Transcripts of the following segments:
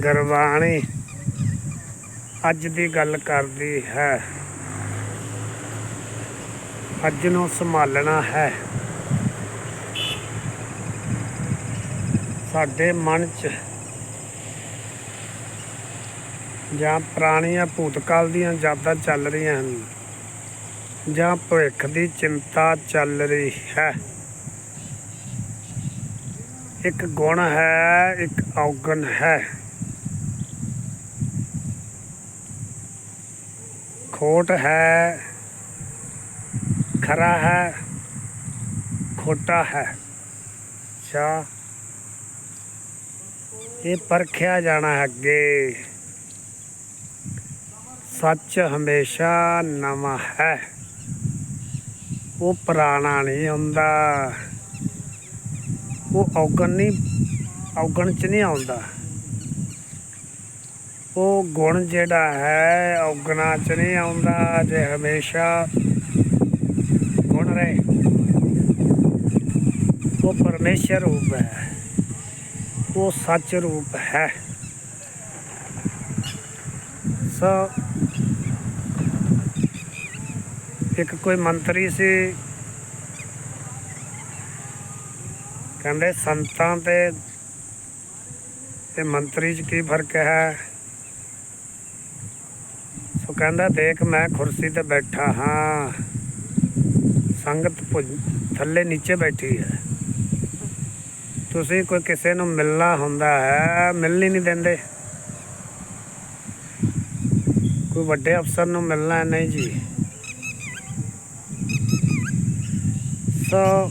ਗੁਰਬਾਣੀ ਅੱਜ ਦੀ ਗੱਲ ਕਰਦੀ ਹੈ। ਅੱਜ ਨੂੰ ਸੰਭਾਲਣਾ ਹੈ। ਸਾਡੇ ਮਨ 'ਚ ਜਾਂ ਪੁਰਾਣੀਆਂ ਭੂਤਕਾਲ ਦੀਆਂ ਯਾਦਾਂ ਚੱਲ ਰਹੀਆਂ ਹਨ, ਜਾਂ ਭਵਿੱਖ ਦੀ ਚਿੰਤਾ ਚੱਲ ਰਹੀ ਹੈ। ਇੱਕ ਗੁਣ ਹੈ, ਇੱਕ ਔਗਣ ਹੈ। ਖੋਟ ਹੈ, ਖਰਾ ਹੈ, ਖੋਟਾ ਹੈ। ਅੱਛਾ। ਇਹ ਪਰਖਿਆ ਜਾਣਾ ਹੈ ਅੱਗੇ। ਸੱਚ ਹਮੇਸ਼ਾ ਨਵਾਂ ਹੈ। ਉਹ ਪੁਰਾਣਾ ਨਹੀਂ ਹੁੰਦਾ। ਉਹ ਔਗਣ ਨਹੀਂ, ਔਗਣ ਚ ਨਹੀਂ ਆਉਂਦਾ। ਉਹ ਗੁਣ ਜਿਹੜਾ ਹੈ ਔਗਣਾ ਚ ਨਹੀਂ ਆਉਂਦਾ, ਜੇ ਹਮੇਸ਼ਾ ਗੁਣ ਰਹੇ। ਉਹ ਪਰਮੇਸ਼ਰ ਰੂਪ ਹੈ। ਉਹ ਸੱਚ ਰੂਪ ਹੈ। ਸੋ ਇੱਕ ਕੋਈ ਮੰਤਰੀ ਸੀ, ਕਹਿੰਦੇ ਸੰਤਾਂ ਤੇ ਤੇ ਮੰਤਰੀ 'ਚ ਕੀ ਫ਼ਰਕ ਹੈ? ਸੋ ਕਹਿੰਦਾ, ਦੇਖ, ਮੈਂ ਕੁਰਸੀ ਤੇ ਬੈਠਾ ਹਾਂ। ਸੰਗਤ ਥੱਲੇ ਨੀਚੇ ਬੈਠੀ ਹੈ। ਤੁਸੀਂ ਕੋਈ ਕਿਸੇ ਨੂੰ ਮਿਲਣਾ ਹੁੰਦਾ ਹੈ ਮਿਲ ਹੀ ਨਹੀਂ ਦਿੰਦੇ। ਕੋਈ ਵੱਡੇ ਅਫਸਰ ਨੂੰ ਮਿਲਣਾ ਨਹੀਂ ਜੀ। ਸੋ,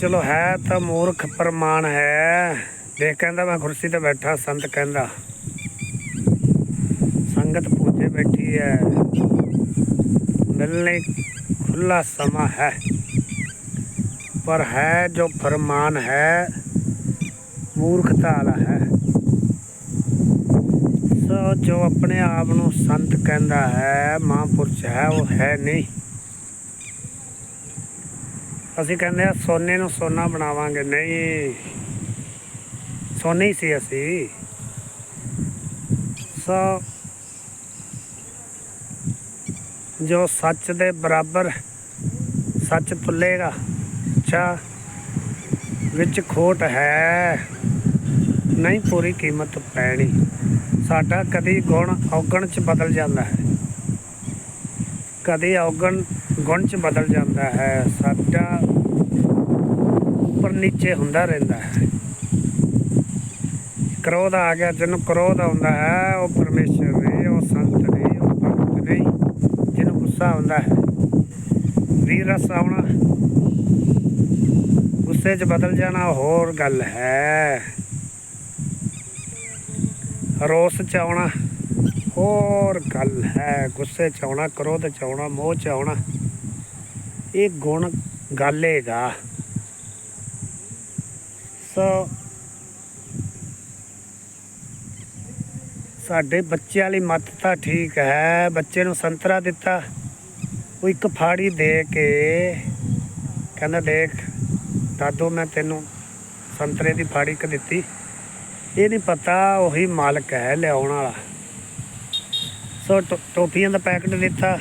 ਚਲੋ ਹੈ ਤਾਂ ਮੂਰਖ ਪ੍ਰਮਾਣ ਹੈ। ਦੇਖ ਕਹਿੰਦਾ, ਮੈਂ ਕੁਰਸੀ ਤੇ ਬੈਠਾ, ਸੰਤ ਕਹਿੰਦਾ। ਸੰਗਤ ਪੂਜੇ ਬੈਠੀ ਹੈ ਮਿਲਣੇ ਖੁੱਲਾ ਸਮਾਂ ਹੈ। ਪਰ ਹੈ ਜੋ ਫਰਮਾਨ ਮੂਰਖਤਾ ਵਾਲਾ ਹੈ। ਸੋ ਜੋ ਆਪਣੇ ਆਪ ਨੂੰ ਸੰਤ ਕਹਿੰਦਾ ਹੈ, ਮਹਾਂਪੁਰਸ਼ ਹੈ, ਉਹ ਹੈ ਨਹੀਂ। ਅਸੀਂ ਕਹਿੰਦੇ ਆ ਸੋਨੇ ਨੂੰ ਸੋਨਾ ਬਣਾਵਾਂਗੇ। ਨਹੀਂ, ਸੋਨੇ ਹੀ ਸੀ ਅਸੀਂ। ਸੋ ਜੋ ਸੱਚ ਦੇ ਬਰਾਬਰ ਸੱਚ ਤੁਲੇਗਾ, ਅੱਛਾ, ਵਿੱਚ ਖੋਟ ਹੈ। ਨਹੀਂ ਪੂਰੀ ਕੀਮਤ ਪੈਣੀ। ਸਾਡਾ ਕਦੀ ਗੁਣ ਔਗਣ ਚ ਬਦਲ ਜਾਂਦਾ ਹੈ। ਕਦੇ ਔਗਣ ਗੁਣ ਚ ਬਦਲ ਜਾਂਦਾ ਹੈ। ਸਾਡਾ ਉੱਪਰ ਨੀਚੇ ਹੁੰਦਾ ਰਹਿੰਦਾ ਹੈ। ਕ੍ਰੋਧ ਆ ਗਿਆ, ਜਿਹਨੂੰ ਕ੍ਰੋਧ ਆਉਂਦਾ ਹੈ, ਉਹ ਪਰਮੇਸ਼ਰ ਨਹੀਂ ਉਹ ਸੰਤ ਨਹੀਂ ਉਹ ਭਗਤ ਨਹੀਂ ਜਿਹਨੂੰ ਗੁੱਸਾ ਆਉਂਦਾ ਹੈ। ਵੀਰ ਰਸ ਆਉਣਾ ਗੁੱਸੇ 'ਚ ਬਦਲ ਜਾਣਾ ਹੋਰ ਗੱਲ ਹੈ। ਰੋਸ 'ਚ ਆਉਣਾ ਹੋਰ ਗੱਲ ਹੈ। ਗੁੱਸੇ 'ਚ ਆਉਣਾ, ਕ੍ਰੋਧ 'ਚ ਆਉਣਾ, ਮੋਹ 'ਚ ਆਉਣਾ, ਇਹ ਗੁਣ ਗਾਲੇਗਾ ਸੋ ਸਾਡੇ ਬੱਚਿਆਂ ਲਈ ਮੱਤ ਤਾਂ ਠੀਕ ਹੈ। ਬੱਚੇ ਨੂੰ ਸੰਤਰਾ ਦਿੱਤਾ। ਉਹ ਇੱਕ ਫਾੜੀ ਦੇ ਕੇ ਕਹਿੰਦਾ ਦੇਖ ਦਾਦੂ, ਮੈਂ ਤੈਨੂੰ ਸੰਤਰੇ ਦੀ ਫਾੜੀ ਕ ਦਿੱਤੀ। ਇਹ ਨਹੀਂ ਪਤਾ, ਉਹੀ ਮਾਲਕ ਹੈ ਲਿਆਉਣ ਵਾਲਾ। ਸੋ ਟੋ- ਟੋਫੀਆਂ ਦਾ ਪੈਕਟ ਦਿੱਤਾ।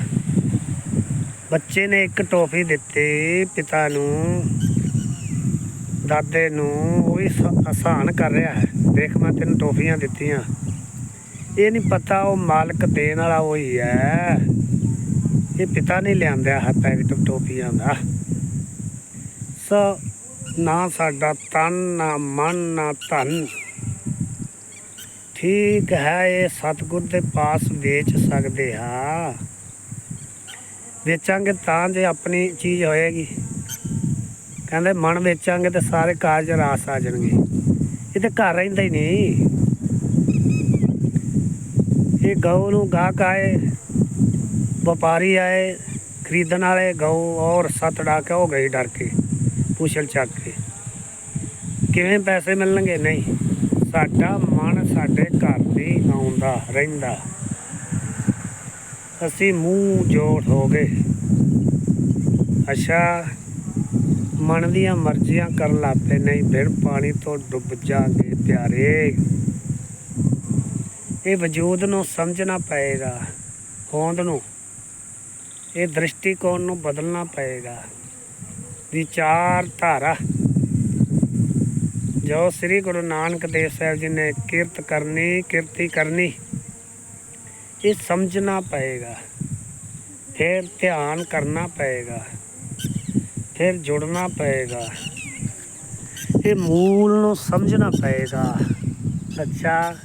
ਬੱਚੇ ਨੇ ਇੱਕ ਟੋਫੀ ਦਿੱਤੀ ਪਿਤਾ ਨੂੰ, ਦਾਦੇ ਨੂੰ, ਉਹ ਵੀ ਸ- ਆਸਾਨ ਕਰ ਰਿਹਾ ਹੈ। ਦੇਖ, ਮੈਂ ਤੈਨੂੰ ਟੋਫੀਆਂ ਦਿੱਤੀਆਂ। ਇਹ ਨਹੀਂ ਪਤਾ, ਉਹ ਮਾਲਕ ਦੇਣ ਵਾਲਾ ਉਹੀ ਹੈ। ਇਹ ਪਿਤਾ ਨਹੀਂ ਲਿਆਂਦਾ ਹੈ ਪੈਕਟ ਟੋਫੀਆਂ ਦਾ। ਸੋ, ਨਾ ਸਾਡਾ ਤਨ, ਨਾ ਮਨ, ਨਾ ਧਨ। ਠੀਕ ਹੈ, ਇਹ ਸਤਿਗੁਰ ਦੇ ਪਾਸ ਵੇਚ ਸਕਦੇ ਹਾਂ ਵੇਚਾਂਗੇ ਤਾਂ ਜੇ ਆਪਣੀ ਚੀਜ਼ ਹੋਏਗੀ। ਕਹਿੰਦੇ ਮਨ ਵੇਚਾਂਗੇ ਤੇ ਸਾਰੇ ਕਾਰਜ ਰਾਸ ਆ ਜਾਣਗੇ। ਇਹ ਤੇ ਘਰ ਰਹਿੰਦਾ ਹੀ ਨਹੀਂ। ਇਹ ਗਊ ਨੂੰ ਗਾਹ ਕਾਏ ਵਪਾਰੀ ਆਏ, ਖਰੀਦਣ ਵਾਲੇ ਗਊ ਔਰ ਸੱਤ ਡਾ ਕੇ ਉਹ ਗਈ ਡਰ ਕੇ, ਪੁੱਛਲ ਚੱਕ ਕੇ। ਕਿਵੇਂ ਪੈਸੇ ਮਿਲਣਗੇ? ਨਹੀਂ। ਸਾਡਾ ਮਨ ਸਾਡੇ ਘਰ ਨਹੀਂ ਆਉਂਦਾ ਰਹਿੰਦਾ। ਅਸੀਂ ਮੂੰਹ ਜੋੜ ਹੋ ਗਏ। ਅੱਛਾ, ਮਨ ਦੀਆਂ ਮਰਜ਼ੀਆਂ ਕਰਨ ਲੱਗ ਪਏ ਨਹੀਂ ਫਿਰ ਪਾਣੀ ਤੋਂ ਡੁੱਬ ਜਾਗੇ ਪਿਆਰੇ। ਇਹ ਵਜੂਦ ਨੂੰ ਸਮਝਣਾ ਪਏਗਾ, ਹੋਂਦ ਨੂੰ। ਇਹ ਦ੍ਰਿਸ਼ਟੀਕੋਣ ਨੂੰ ਬਦਲਣਾ ਪਏਗਾ। ਵਿਚਾਰ ਧਾਰਾ। ਜੋ ਸ੍ਰੀ ਗੁਰੂ ਨਾਨਕ ਦੇਵ ਸਾਹਿਬ ਜੀ ਨੇ ਕਿਰਤ ਕਰਨੀ, ਕਿਰਤੀ ਕਰਨੀ, ਇਹ ਸਮਝਣਾ ਪਏਗਾ। ਫਿਰ ਧਿਆਨ ਕਰਨਾ ਪਏਗਾ। ਫਿਰ ਜੁੜਨਾ ਪਏਗਾ। ਇਹ ਮੂਲ ਨੂੰ ਸਮਝਣਾ ਪਏਗਾ। ਅੱਛਾ।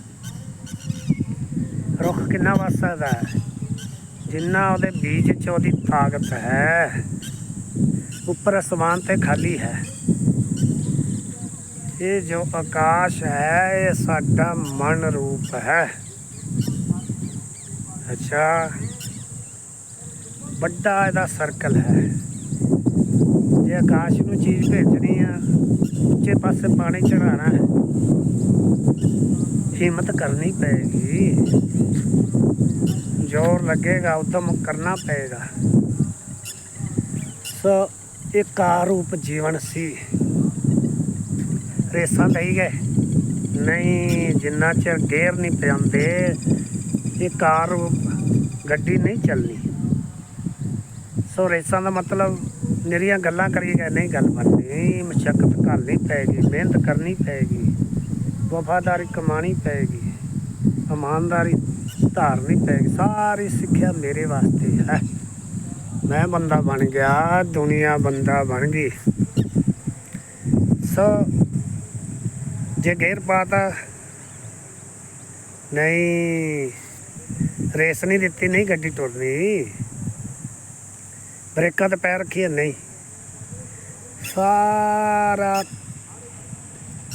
ਰੁੱਖ ਕਿੰਨਾ ਵੱਧ ਸਕਦਾ ਹੈ? ਜਿੰਨਾ ਉਹਦੇ ਬੀਜ 'ਚ ਉਹਦੀ ਤਾਕਤ ਹੈ, ਉੱਪਰ ਅਸਮਾਨ ਤੇ ਖਾਲੀ ਹੈ। ਇਹ ਜੋ ਆਕਾਸ਼ ਹੈ, ਇਹ ਸਾਡਾ ਮਨ ਰੂਪ ਹੈ। ਅੱਛਾ। ਵੱਡਾ ਇਹਦਾ ਸਰਕਲ ਹੈ। ਜੇ ਆਕਾਸ਼ ਨੂੰ ਚੀਜ਼ ਭੇਜਣੀ ਆ, ਉੱਚੇ ਪਾਸੇ ਪਾਣੀ ਚੜਾਣਾ ਹੈ। ਹਿੰਮਤ ਕਰਨੀ ਪਏਗੀ। ਜ਼ੋਰ ਲੱਗੇਗਾ, ਉਦਮ ਕਰਨਾ ਪਏਗਾ। ਸੋ ਇਹ ਕਾਰ ਰੂਪ ਜੀਵਨ ਸੀ। ਰੇਸਾਂ ਲਈ ਗਏ। ਨਹੀਂ, ਜਿੰਨਾ ਚਿਰ ਗੇਅਰ ਨਹੀਂ ਪਿਆਉਂਦੇ ਇਹ ਕਾਰ ਗੱਡੀ ਨਹੀਂ ਚੱਲਣੀ। ਸੋ ਰੇਸਾਂ ਦਾ ਮਤਲਬ, ਨਿਰੀਆਂ ਗੱਲਾਂ ਕਰੀਏ ਨਹੀਂ, ਗੱਲ ਬਣਨੀ। ਮਸ਼ੱਕਤ ਕਰਨੀ ਪਏਗੀ, ਮਿਹਨਤ ਕਰਨੀ ਪਏਗੀ। ਵਫਾਦਾਰੀ ਕਮਾਣੀ ਪਏਗੀ ਇਮਾਨਦਾਰੀ ਧਾਰਨੀ ਪਏਗੀ ਸਾਰੀ ਸਿੱਖਿਆ ਮੇਰੇ ਵਾਸਤੇ ਹੈ। ਮੈਂ ਬੰਦਾ ਬਣ ਗਿਆ, ਦੁਨੀਆ ਬੰਦਾ ਬਣ ਗਈ। ਸੋ, ਜੇ ਗੇਰ ਪਾਤਾ, ਨਹੀਂ, ਰੇਸ ਨਹੀਂ ਦਿੱਤੀ, ਨਹੀਂ ਗੱਡੀ ਟੁਰਨੀ ਬ੍ਰੇਕਾਂ ਤੇ ਪੈਰ ਰੱਖੀਏ, ਨਹੀਂ। ਸਾਰਾ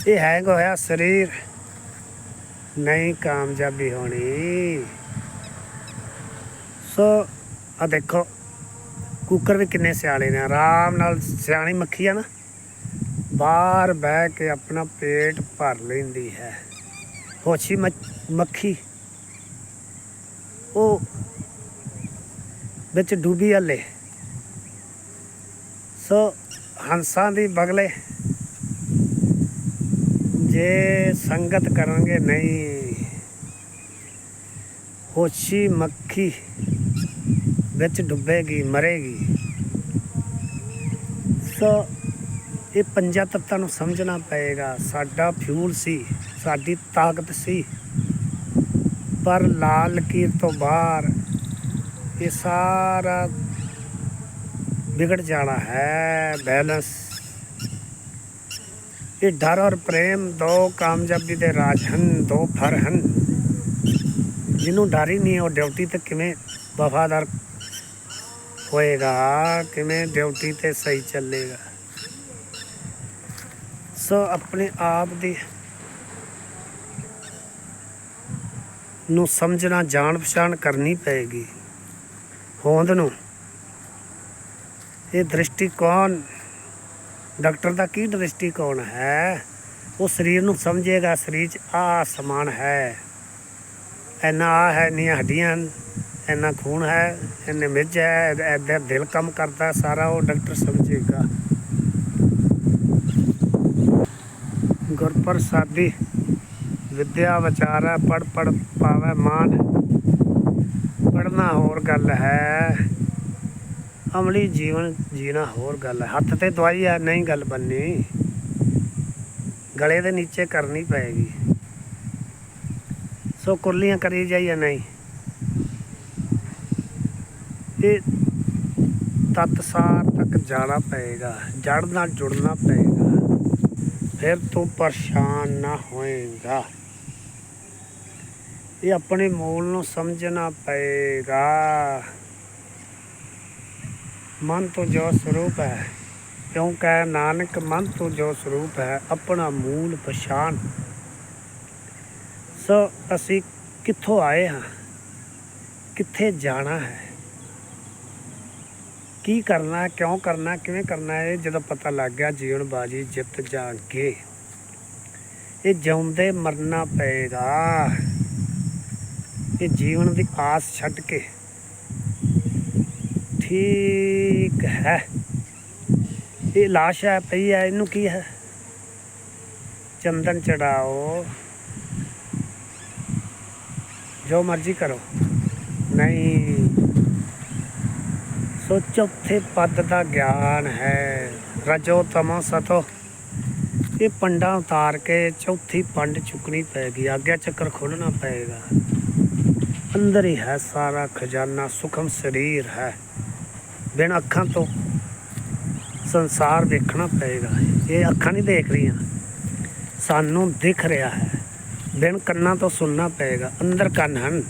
ਇਹ ਹੈਂਗ ਹੋਇਆ ਸਰੀਰ। ਨਹੀਂ ਕਾਮਯਾਬੀ ਹੋਣੀ। ਸੋ ਆ ਦੇਖੋ, ਕੁੱਕਰ ਵੀ ਕਿੰਨੇ ਸਿਆਣੇ ਨੇ। ਆਰਾਮ ਨਾਲ ਸਿਆਣੀ ਮੱਖੀ ਆ ਨਾ। ਬਾਹਰ ਬਹਿ ਕੇ ਆਪਣਾ ਪੇਟ ਭਰ ਲੈਂਦੀ ਹੈ। ਹੋਛੀ ਮੱਖੀ। ਉਹ ਵਿੱਚ ਡੂਬੀ ਹਲੇ। ਸੋ, ਹੰਸਾਂ ਦੀ ਬਗਲੇ ਜੇ ਸੰਗਤ ਕਰਨਗੇ ਨਹੀਂ, ਹੋਛੀ ਮੱਖੀ ਵਿੱਚ ਡੁੱਬੇਗੀ, ਮਰੇਗੀ। ਸੋ ਇਹ ਪੰਜਾਂ ਤੱਤਾਂ ਨੂੰ ਸਮਝਣਾ ਪਏਗਾ, ਸਾਡਾ ਫਿਊਲ ਸੀ, ਸਾਡੀ ਤਾਕਤ ਸੀ। ਪਰ ਲਾਲ ਲਕੀਰ ਤੋਂ ਬਾਹਰ ਇਹ ਸਾਰਾ ਵਿਗੜ ਜਾਣਾ ਹੈ ਬੈਲੈਂਸ ਇਹ ਡਰ ਔਰ ਪ੍ਰੇਮ ਦੋ ਕਾਮਯਾਬੀ ਦੇ ਰਾਜ ਹਨ, ਦੋ ਫਰ ਹਨ। ਜਿਹਨੂੰ ਡਰ ਹੀ ਨਹੀਂ, ਉਹ ਡਿਊਟੀ ਤੇ ਕਿਵੇਂ ਵਫਾਦਾਰ ਹੋਏਗਾ? ਕਿਵੇਂ ਡਿਊਟੀ ਤੇ ਸਹੀ ਚੱਲੇਗਾ? ਸੋ ਆਪਣੇ ਆਪ ਦੀ ਨੂੰ ਸਮਝਣਾ ਜਾਣ ਪਛਾਣ ਕਰਨੀ ਪਏਗੀ। ਹੋਂਦ ਨੂੰ। ਇਹ ਦ੍ਰਿਸ਼ਟੀਕੋਣ ਡਾਕਟਰ ਦਾ ਕੀ ਦ੍ਰਿਸ਼ਟੀਕੋਣ ਹੈ? ਉਹ ਸਰੀਰ ਨੂੰ ਸਮਝੇਗਾ ਸਰੀਰ 'ਚ ਆ ਸਮਾਨ ਹੈ। ਇੰਨਾ ਆ ਹੈ ਇੰਨੀਆਂ ਹੱਡੀਆਂ ਹਨ, ਇੰਨਾ ਖੂਨ ਹੈ ਇੰਨੇ ਮਿੱਝ ਹੈ ਐਦਾ ਦਿਲ ਕੰਮ ਕਰਦਾ ਸਾਰਾ ਉਹ ਡਾਕਟਰ ਸਮਝੇਗਾ। ਗੁਰਪ੍ਰਸਾਦੀ ਵਿਦਿਆ ਵਿਚਾਰਾ ਪੜ ਪੜ ਪਾਵੇ ਮਾਨ। ਪੜਨਾ ਹੋਰ ਗੱਲ ਹੈ। ਅਮਲੀ ਜੀਵਨ ਜੀਣਾ ਹੋਰ ਗੱਲ ਹੈ। ਹੱਥ ਤੇ ਦਵਾਈ ਆ, ਨਹੀਂ ਗੱਲ ਬੰਨੀ ਗਲੇ ਦੇ ਨੀਚੇ ਕਰਨੀ ਪਏਗੀ। ਸੋ ਕੁਰਲੀਆਂ ਕਰੀ ਜਾਈਏ ਨਹੀਂ? ਇਹ ਤਤ ਸਾਰ ਤੱਕ ਜਾਣਾ ਪਏਗਾ, ਜੜ ਨਾਲ ਜੁੜਨਾ ਪਏਗਾ। ਫਿਰ ਤੂੰ ਪਰੇਸ਼ਾਨ ਨਾ ਹੋਏਗਾ। ਇਹ ਆਪਣੇ ਮੂਲ ਨੂੰ ਸਮਝਣਾ ਪਏਗਾ। ਮਨ ਤੋਂ ਜੋ ਸਰੂਪ ਹੈ ਕਿਉਂ ਕਹੇ ਨਾਨਕ ਮਨ ਤੋਂ ਜੋ ਸਰੂਪ ਹੈ, ਆਪਣਾ ਮੂਲ ਪਛਾਣ। ਸੋ ਅਸੀਂ ਕਿੱਥੋਂ ਆਏ ਹਾਂ? ਕਿੱਥੇ ਜਾਣਾ ਹੈ? ਕੀ ਕਰਨਾ, ਕਿਉਂ ਕਰਨਾ, ਕਿਵੇਂ ਕਰਨਾ ਹੈ ਜਦੋਂ ਪਤਾ ਲੱਗ ਗਿਆ, ਜੀਵਨ ਬਾਜੀ ਜਿੱਤ ਜਾਗੇ। ਇਹ ਜਿਉਂਦੇ ਮਰਨਾ ਪਏਗਾ। ਇਹ ਜੀਵਨ ਦੀ ਆਸ ਛੱਡ ਕੇ ਠੀਕ ਹੈ। ਇਹ ਲਾਸ਼ ਹੈ, ਪਈ ਹੈ, ਇਹਨੂੰ ਕੀ ਹੈ? ਚੰਦਨ ਚੜਾਓ। ਜੋ ਮਰਜ਼ੀ ਕਰੋ। ਨਹੀਂ। ਸੋ ਚੌਥੇ ਪਦ ਦਾ ਗਿਆਨ ਹੈ। ਰਜੋ ਤਮੋ ਸਤੋ। ਇਹ ਪੰਡਾ ਉਤਾਰ ਕੇ ਚੌਥੀ ਪੰਡ ਚੁੱਕਣੀ ਪਏਗੀ ਆਗਿਆ ਚੱਕਰ ਖੋਲਣਾ ਪਏਗਾ। ਅੰਦਰ ਹੀ ਹੈ ਸਾਰਾ ਖਜ਼ਾਨਾ, ਸੁਖਮ ਸਰੀਰ ਹੈ। ਬਿਨ ਅੱਖਾਂ ਤੋਂ ਸੰਸਾਰ ਵੇਖਣਾ ਪਏਗਾ। ਇਹ ਅੱਖਾਂ ਨਹੀਂ ਦੇਖ ਰਹੀਆਂ। ਸਾਨੂੰ ਦਿਖ ਰਿਹਾ ਹੈ। ਬਿਨ ਕੰਨਾਂ ਤੋਂ ਸੁਣਨਾ ਪਏਗਾ। ਅੰਦਰ ਕੰਨ ਹਨ।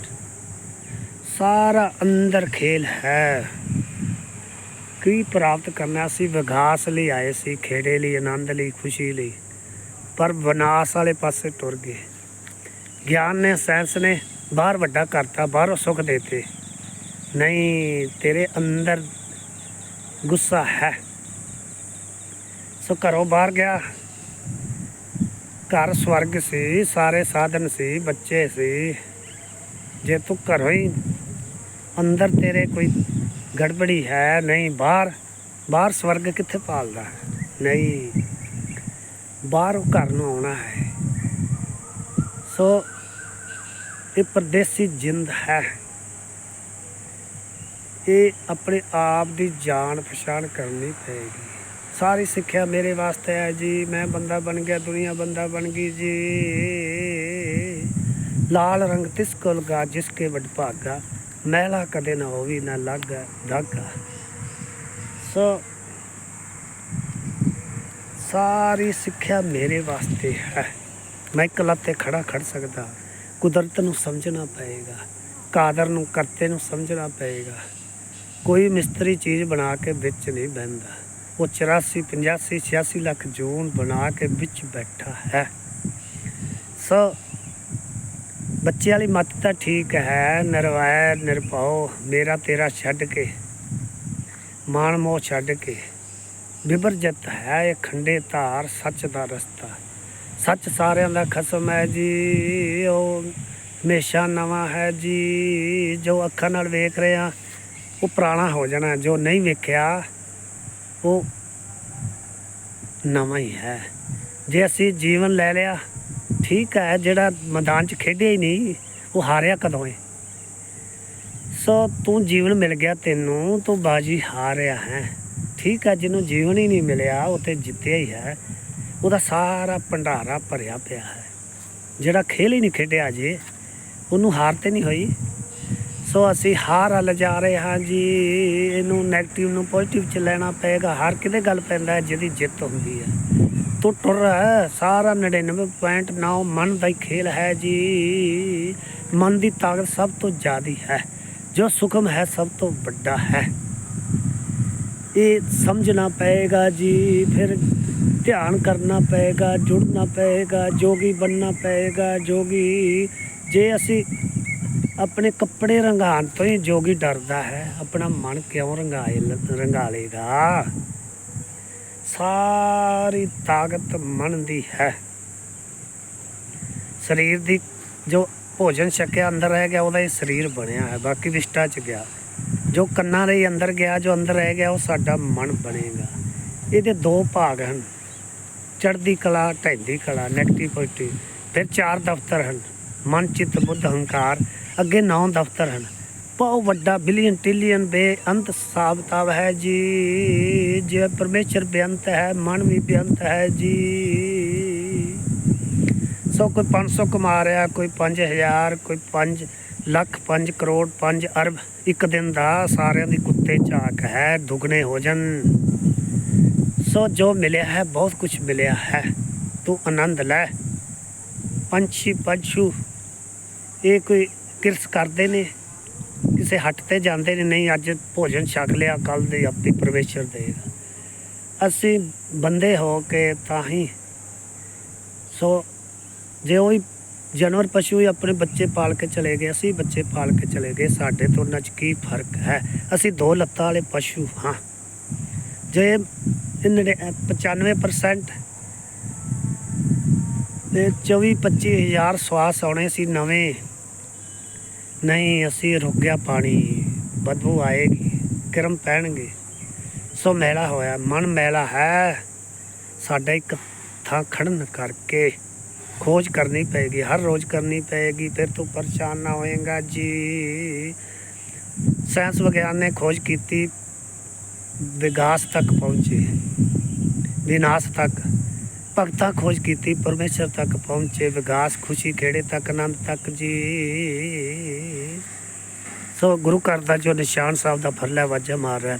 ਸਾਰਾ ਅੰਦਰ ਖੇਲ ਹੈ। ਕੀ ਪ੍ਰਾਪਤ ਕਰਨਾ? ਸੀ ਵਿਗਾਸ ਲਈ ਆਏ ਸੀ, ਖੇੜੇ ਲਈ, ਆਨੰਦ ਲਈ, ਖੁਸ਼ੀ ਲਈ। ਪਰ ਵਿਨਾਸ਼ ਵਾਲੇ ਪਾਸੇ ਤੁਰ ਗਏ। ਗਿਆਨ ਨੇ, ਸਾਇੰਸ ਨੇ ਬਾਹਰ ਵੱਡਾ ਕਰਤਾ, ਬਾਹਰੋਂ ਸੁੱਖ ਦੇਤੇ। ਨਹੀਂ, ਤੇਰੇ ਅੰਦਰ ਗੁੱਸਾ ਹੈ। ਸੋ ਘਰੋਂ ਬਾਹਰ ਗਿਆ। ਘਰ ਸਵਰਗ ਸੀ, ਸਾਰੇ ਸਾਧਨ ਸੀ, ਬੱਚੇ ਸੀ। ਜੇ ਤੂੰ ਘਰੋਂ ਹੀ ਅੰਦਰ ਤੇਰੇ ਕੋਈ ਗੜਬੜੀ ਹੈ, ਨਹੀਂ ਬਾਹਰ ਬਾਹਰ ਸਵਰਗ ਕਿੱਥੇ ਪਾਲਦਾ ਹੈ? ਨਹੀਂ, ਬਾਹਰੋਂ ਘਰ ਨੂੰ ਆਉਣਾ ਹੈ। ਸੋ ਇਹ ਪਰਦੇਸੀ ਜਿੰਦ ਹੈ। ਇਹ ਆਪਣੇ ਆਪ ਦੀ ਜਾਣ ਪਛਾਣ ਕਰਨੀ ਪਏਗੀ। ਸਾਰੀ ਸਿੱਖਿਆ ਮੇਰੇ ਵਾਸਤੇ ਹੈ ਜੀ। ਮੈਂ ਬੰਦਾ ਬਣ ਗਿਆ, ਦੁਨੀਆ ਬੰਦਾ ਬਣ ਗਈ ਜੀ। ਲਾਲ ਰੰਗ ਤਿਸ ਕੋ ਲਗਾ ਜਿਸ ਕੇ ਵਡਭਾਗਾ ਮਹਿਲਾ ਕਦੇ ਨਾ ਹੋਵੀ, ਨਾ ਲੱਗਾ, ਦਾਗਾ। ਸੋ, ਸਾਰੀ ਸਿੱਖਿਆ ਮੇਰੇ ਵਾਸਤੇ ਹੈ। ਮੈਂ ਇਕੱਲਾ ਤੇ ਖੜਾ ਖੜ ਸਕਦਾ। ਕੁਦਰਤ ਨੂੰ ਸਮਝਣਾ ਪਏਗਾ। ਕਾਦਰ ਨੂੰ, ਕਰਤੇ ਨੂੰ ਸਮਝਣਾ ਪਏਗਾ। ਕੋਈ ਮਿਸਤਰੀ ਚੀਜ਼ ਬਣਾ ਕੇ ਵਿੱਚ ਨਹੀਂ ਬਹਿੰਦਾ। ਉਹ 84 85 86 ਲੱਖ ਜੂਨ ਬਣਾ ਕੇ ਵਿੱਚ ਬੈਠਾ ਹੈ। ਸੋ ਬੱਚੇ ਵਾਲੀ ਮੱਤ ਤਾਂ ਠੀਕ ਹੈ, ਨਿਰਵੈਰ, ਨਿਰਭਉ, ਮੇਰਾ ਤੇਰਾ ਛੱਡ ਕੇ, ਮਾਣ ਮੋਹ ਛੱਡ ਕੇ। ਵਿਵਰਜਤ ਹੈ ਇਹ ਖੰਡੇ ਧਾਰ, ਸੱਚ ਦਾ ਰਸਤਾ। ਸੱਚ ਸਾਰਿਆਂ ਦਾ ਖਸਮ ਹੈ ਜੀ, ਉਹ ਹਮੇਸ਼ਾ ਨਵਾਂ ਹੈ ਜੀ। ਜੋ ਅੱਖਾਂ ਨਾਲ ਵੇਖ ਰਹੇ ਆ ਉਹ ਪੁਰਾਣਾ ਹੋ ਜਾਣਾ, ਜੋ ਨਹੀਂ ਵੇਖਿਆ, ਉਹ ਨਵਾਂ ਹੀ ਹੈ। ਜੇ ਅਸੀਂ ਜੀਵਨ ਲੈ ਲਿਆ, ਠੀਕ ਹੈ, ਜਿਹੜਾ ਮੈਦਾਨ 'ਚ ਖੇਡਿਆ ਹੀ ਨਹੀਂ, ਉਹ ਹਾਰਿਆ ਕਦੋਂ ਹੈ ਸੋ ਤੂੰ ਜੀਵਨ ਮਿਲ ਗਿਆ ਤੈਨੂੰ, ਤੂੰ ਬਾਜੀ ਹਾਰਿਆ ਹੈ। ਠੀਕ ਹੈ, ਜਿਹਨੂੰ ਜੀਵਨ ਹੀ ਨਹੀਂ ਮਿਲਿਆ, ਉਹ ਤੇ ਜਿੱਤਿਆ ਹੀ ਹੈ। ਉਹਦਾ ਸਾਰਾ ਭੰਡਾਰਾ ਭਰਿਆ ਪਿਆ ਹੈ। ਜਿਹੜਾ ਖੇਲ ਹੀ ਨਹੀਂ ਖੇਡਿਆ ਜੇ ਉਹਨੂੰ ਹਾਰ ਤੇ ਨਹੀਂ ਹੋਈ। ਸੋ ਅਸੀਂ ਹਾਰ ਵੱਲ ਜਾ ਰਹੇ ਹਾਂ ਜੀ। ਇਹਨੂੰ 네ਗੇਟਿਵ ਨੂੰ ਪੋਜ਼ਿਟਿਵ ਚ ਲੈਣਾ ਪਏਗਾ। ਹਰ ਕਿਤੇ ਗੱਲ ਪੈਂਦਾ ਹੈ? ਜਿਹਦੀ ਜਿੱਤ ਹੁੰਦੀ ਹੈ। ਤੂੰ ਟੁਰ ਹੈ ਸਾਰਾ 99.9 ਮਨ ਦਾ ਹੀ ਖੇਲ ਹੈ ਜੀ। ਮਨ ਦੀ ਤਾਕਤ ਸਭ ਤੋਂ ਜ਼ਿਆਦੀ ਹੈ। ਜੋ ਸੁਖਮ ਹੈ ਸਭ ਤੋਂ ਵੱਡਾ ਹੈ। ਇਹ ਸਮਝਣਾ ਪਏਗਾ ਜੀ। ਫਿਰ ਧਿਆਨ ਕਰਨਾ ਪਏਗਾ, ਜੁੜਨਾ ਪਏਗਾ, ਜੋਗੀ ਬਣਨਾ ਪਏਗਾ, ਜੋਗੀ। ਜੇ ਅਸੀਂ ਆਪਣੇ ਕੱਪੜੇ ਰੰਗਾਣ ਤੋਂ ਹੀ ਜੋਗੀ ਡਰਦਾ ਹੈ। ਆਪਣਾ ਮਨ ਕਿਉਂ ਰੰਗਾਏ ਰੰਗਾ ਲੇਗਾ ਸਾਰੀ ਤਾਕਤ ਮਨ ਦੀ ਹੈ। ਸਰੀਰ ਦੀ ਜੋ ਭੋਜਨ ਛਕਿਆ ਅੰਦਰ ਰਹਿ ਗਿਆ, ਉਹਦਾ ਹੀ ਸਰੀਰ ਬਣਿਆ ਹੈ। ਬਾਕੀ ਵਿਸ਼ਟਾ ਚ ਗਿਆ। ਜੋ ਕੰਨਾਂ ਦੇ ਅੰਦਰ ਗਿਆ, ਜੋ ਅੰਦਰ ਰਹਿ ਗਿਆ, ਉਹ ਸਾਡਾ ਮਨ ਬਣੇਗਾ। ਇਹਦੇ ਦੋ ਭਾਗ ਹਨ। ਚੜ੍ਹਦੀ ਕਲਾ, ਢਹਿੰਦੀ ਕਲਾ ਨੈਗੇਟਿਵ ਪੋਜ਼ਿਟਿਵ ਫਿਰ ਚਾਰ ਦਫ਼ਤਰ ਹਨ। ਮਨ, ਚਿੱਤ, ਬੁੱਧ ਹੰਕਾਰ ਅੱਗੇ ਨੌ ਦਫ਼ਤਰ ਹਨ। ਬਹੁਤ ਵੱਡਾ ਬਿਲੀਅਨ ਟ੍ਰਿਲੀਅਨ ਬੇਅੰਤ ਹਿਸਾਬ ਹੈ ਜੀ। ਜੇ ਪਰਮੇਸ਼ਰ ਬੇਅੰਤ ਹੈ, ਮਨ ਵੀ ਬੇਅੰਤ ਹੈ ਜੀ। ਸੋ ਕੋਈ 500 ਕਮਾ ਰਿਹਾ, ਕੋਈ 5000 ਕੋਈ 5 ਲੱਖ 5 ਕਰੋੜ 5 ਅਰਬ ਇੱਕ ਦਿਨ ਦਾ ਸਾਰਿਆਂ ਦੀ ਕੁੱਤੇ ਝਾਕ ਹੈ, ਦੁਗਣੇ ਹੋ ਜਨ ਸੋ ਜੋ ਮਿਲਿਆ ਹੈ, ਬਹੁਤ ਕੁਝ ਮਿਲਿਆ ਹੈ। ਤੂੰ ਆਨੰਦ ਲੈ। ਪੰਛੀ, ਪੰਛੂ, ਇਹ ਕੋਈ ਕਿਰਸ ਕਰਦੇ ਨੇ, ਕਿਸੇ ਹੱਟ ਤੇ ਜਾਂਦੇ ਨੇ, ਨਹੀਂ ਅੱਜ ਭੋਜਨ ਛਕ ਲਿਆ ਕੱਲ ਦੇ ਆਪੇ ਪਰਮੇਸ਼ਰ ਦੇਗਾ ਅਸੀਂ ਬੰਦੇ ਹੋ ਕੇ ਤਾਂ ਹੀ ਸੋ ਜੇ ਉਹ ਜਾਨਵਰ ਪਸ਼ੂ ਹੀ ਆਪਣੇ ਬੱਚੇ ਪਾਲ ਕੇ ਚਲੇ ਗਏ, ਅਸੀਂ ਬੱਚੇ ਪਾਲ ਕੇ ਚਲੇ ਗਏ, ਸਾਡੇ ਤੋਂ ਉਹਨਾਂ 'ਚ ਕੀ ਫ਼ਰਕ ਹੈ? ਅਸੀਂ ਦੋ ਲੱਤਾਂ ਵਾਲੇ ਪਸ਼ੂ ਹਾਂ। ਜੇ ਇਹ ਨੜੇ- 95% ਤੇ 24 25 ਹਜ਼ਾਰ ਸਵਾਸ ਆਉਣੇ ਸੀ ਨਵੇਂ ਨਹੀਂ, ਅਸੀਂ ਰੁਕ ਗਿਆ ਪਾਣੀ। ਬਦਬੂ ਆਏਗੀ, ਕਰਮ ਪੈਣਗੇ। ਸੋ ਮੈਲਾ ਹੋਇਆ, ਮਨ ਮੈਲਾ ਹੈ। ਸਾਡਾ ਇੱਕ ਥਾਂ ਖੜਨ ਕਰਕੇ ਖੋਜ ਕਰਨੀ ਪਏਗੀ, ਹਰ ਰੋਜ਼ ਕਰਨੀ ਪਏਗੀ, ਫਿਰ ਤੂੰ ਪਰੇਸ਼ਾਨ ਨਾ ਹੋਏਗਾ ਜੀ। ਸਾਇੰਸ ਵਿਗਿਆਨ ਨੇ ਖੋਜ ਕੀਤੀ ਵਿਕਾਸ ਤੱਕ ਪਹੁੰਚੇ, ਵਿਨਾਸ਼ ਤੱਕ। ਭਗਤਾਂ ਖੋਜ ਕੀਤੀ ਪਰਮੇਸ਼ਰ ਤੱਕ ਪਹੁੰਚੇ ਵਿਗਾਸ ਖੁਸ਼ੀ ਖੇੜੇ ਤੱਕ ਆਨੰਦ ਤੱਕ ਜੀ। ਸੋ ਗੁਰੂ ਘਰ ਦਾ ਜੋ ਨਿਸ਼ਾਨ ਸਾਹਿਬ ਦਾ ਫਰਲਾ ਵਾਜਾ ਮਾਰ ਰਿਹਾ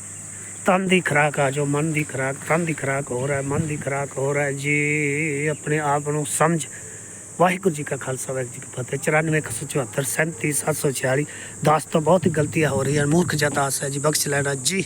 ਤਨ ਦੀ ਖਰਾਕ ਆ ਜੋ ਮਨ ਦੀ ਖਰਾਕ ਤਨ ਦੀ ਖਰਾਕ ਹੋ ਰਿਹਾ ਹੈ, ਮਨ ਦੀ ਖਰਾਕ ਹੋ ਰਿਹਾ ਹੈ ਜੀ। ਆਪਣੇ ਆਪ ਨੂੰ ਸਮਝ। ਵਾਹਿਗੁਰੂ ਜੀ ਕਾ ਖਾਲਸਾ ਵਾਹਿਗੁਰੂ ਜੀ ਕੀ ਫਤਿਹ। 94 174 37 746 ਦਾਸ ਤੋਂ ਬਹੁਤ ਹੀ ਗਲਤੀਆਂ ਹੋ ਰਹੀਆਂ ਮੂਰਖ ਜਦਾਸ ਹੈ ਜੀ ਬਖਸ਼ ਲੈਣਾ ਜੀ।